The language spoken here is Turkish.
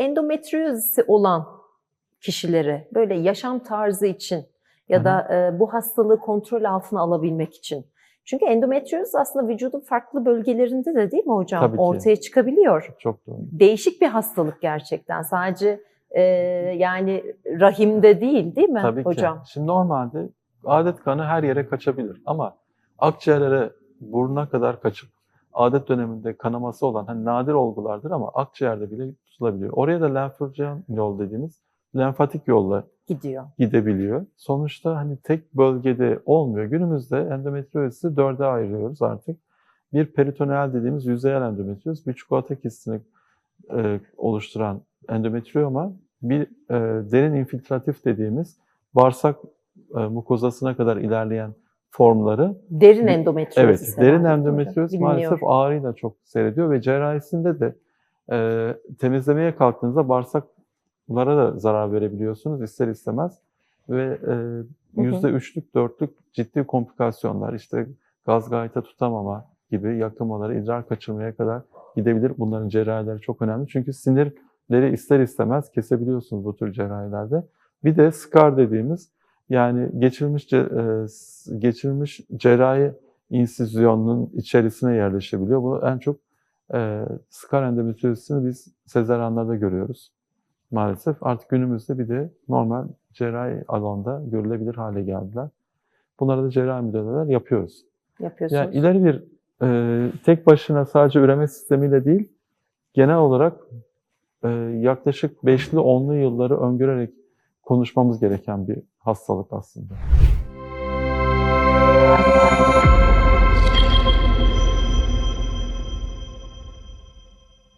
endometriozisi olan kişilere böyle yaşam tarzı için ya da e, bu hastalığı kontrol altına alabilmek için. Çünkü endometrioz aslında vücudun farklı bölgelerinde de değil mi hocam Tabii ki. ortaya çıkabiliyor. Çok doğru. Değişik bir hastalık gerçekten. Sadece e, yani rahimde değil değil mi Tabii hocam? ki. Şimdi normalde adet kanı her yere kaçabilir ama akciğerlere burnuna kadar kaçıp adet döneminde kanaması olan hani nadir olgulardır ama akciğerde bile tutulabiliyor. Oraya da lenfojen yol dediğimiz lenfatik yolla Gidiyor. gidebiliyor. Sonuçta hani tek bölgede olmuyor. Günümüzde endometriozisi dörde ayırıyoruz artık. Bir peritoneal dediğimiz yüzeyel endometrioz, bir çikolata kistini e, oluşturan endometrioma, bir e, derin infiltratif dediğimiz bağırsak e, mukozasına kadar ilerleyen formları. Derin endometriozis. Evet, derin hocam? maalesef ağrıyla çok seyrediyor ve cerrahisinde de e, temizlemeye kalktığınızda bağırsaklara da zarar verebiliyorsunuz ister istemez. Ve e, yüzde üçlük, dörtlük ciddi komplikasyonlar, işte gaz gayta tutamama gibi yakınmaları, idrar kaçırmaya kadar gidebilir. Bunların cerrahileri çok önemli. Çünkü sinirleri ister istemez kesebiliyorsunuz bu tür cerrahilerde. Bir de scar dediğimiz yani geçirilmiş e, geçirilmiş cerrahi insizyonun içerisine yerleşebiliyor. Bu en çok e, skar endometriozisini biz sezaryenlerde görüyoruz maalesef. Artık günümüzde bir de normal cerrahi alanda görülebilir hale geldiler. Bunlara da cerrahi müdahaleler yapıyoruz. Yapıyorsunuz. Yani ileri bir e, tek başına sadece üreme sistemiyle değil, genel olarak e, yaklaşık 5'li 10'lu yılları öngörerek konuşmamız gereken bir hastalık aslında.